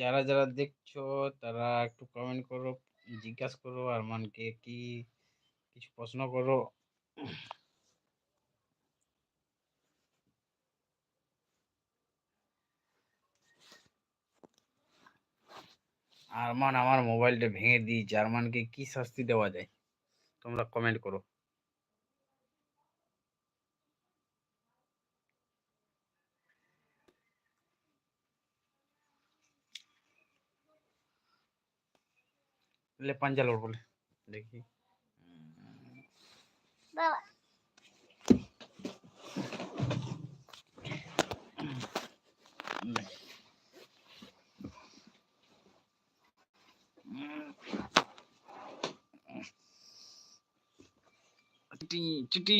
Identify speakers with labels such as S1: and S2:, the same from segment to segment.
S1: যারা, যারা দেখছ তারা একটু কমেন্ট করো, জিজ্ঞাসা করো আরমানকে কি কিছু প্রশ্ন করো। আরমান আমার মোবাইলটা ভেঙে দিয়েছে। আরমানকে কি শাস্তি দেওয়া যায়? তোমরা কমেন্ট করো। লে পাঞ্জা বলে দেখি।
S2: বাবা।
S1: চিটি চিটি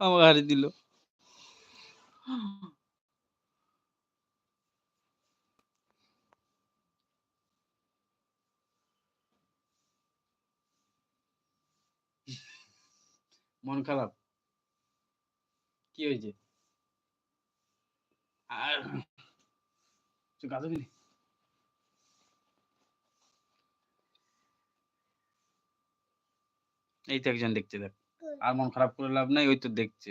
S1: আমার হারিয়ে দিল। মন খারাপ? কি হয়েছে? আর গাছ এই তো একজন দেখছে দেখ। আর মন খারাপ করে লাভ নাই ওই তো দেখছে।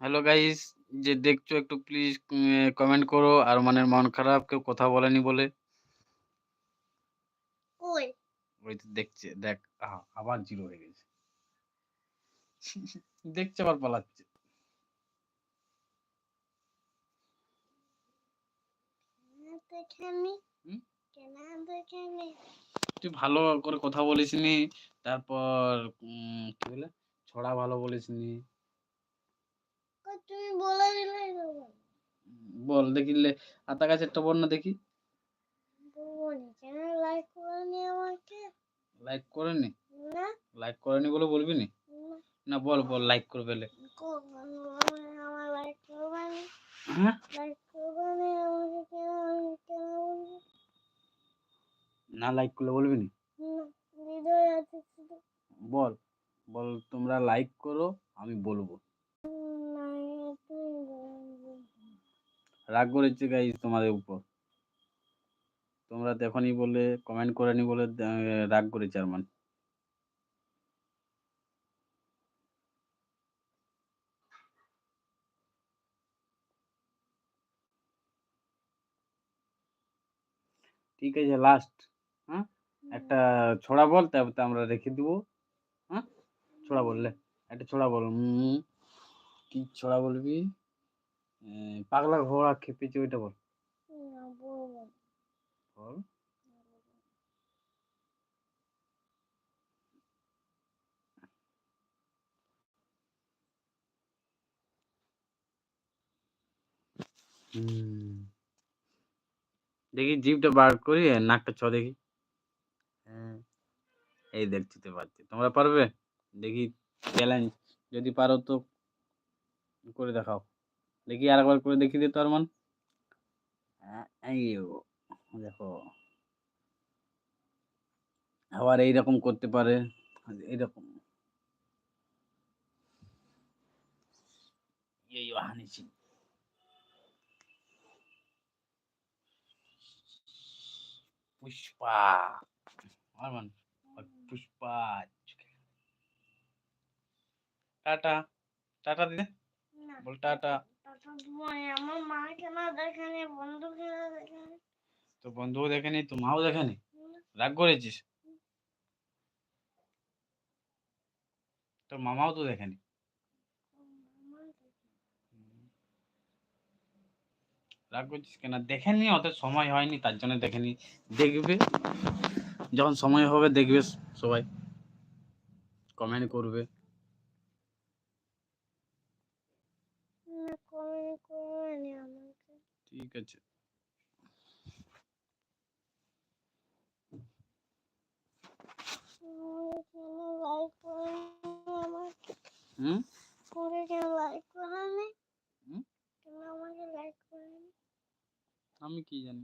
S1: হ্যালো গাইস যে দেখছ একটু প্লিজ কমেন্ট করো। আর মানের মন খারাপ কেউ কথা বলেনি বলে? ওই তো দেখছে দেখ আবার জিরো হয়ে গেছে। দেখছে আবার পালাচ্ছে তুই ভালো করে কথা বলিসনি তারপর কি বলে ছড়া ভালো বলিসনি।
S2: তুমি বলে দিলে
S1: বল দেখিলে আতা গাছেরটা বল না দেখি
S2: লাইক করনি
S1: লাইক করেনি বলে বলবি নি?
S2: না,
S1: বল বল লাইক করবে হ্যাঁ? না লাইক করলে বলবি নি? বল বল তোমরা লাইক করো আমি বলব। রাগ করেছে গাইজ তোমাদের উপর। তোমরা দেখনি বলে কমেন্ট করেনি বলে রাগ করেছে আরমান ঠিক আছে লাস্ট হ্যাঁ একটা ছোড়া বল তারপর আমরা রেখে দিব হ্যাঁ ছড়া বললে একটা ছোড়া বল কি ছোড়া বলবি? পাগলা ঘোড়া খেপেছে ওইটা বল। বল। হুম। দেখি জিভটা বার করি নাকটা ছ দেখি। হ্যাঁ। এই দেখছি তো পারছি। তোমরা পারবে? দেখি চ্যালেঞ্জ যদি পারো তো করে দেখাও। দেখি আর একবার করে দেখিয়ে দিতে আরমান ও, দেখো। আবার এইরকম করতে পারে। এইরকম। এই হানিছি পুষ্পা। আরমান পুষ্পা টাটা টাটা দিদি। বল টাটা তো বন্ধুও দেখেনি তো মাও দেখেনি? রাগ করেছিস? তোর মামাও তো দেখেনি। রাগ করছিস কেন? দেখেনি অত সময় হয়নি, তার জন্য দেখেনি দেখবে, যখন সময় হবে দেখবে সবাই। কমেন্ট করবে। ঠিক আছে। হুম
S2: করে কেন লাইক করেনি
S1: হুম?
S2: কেন আমাকে লাইক করেনি
S1: আমি কি জানি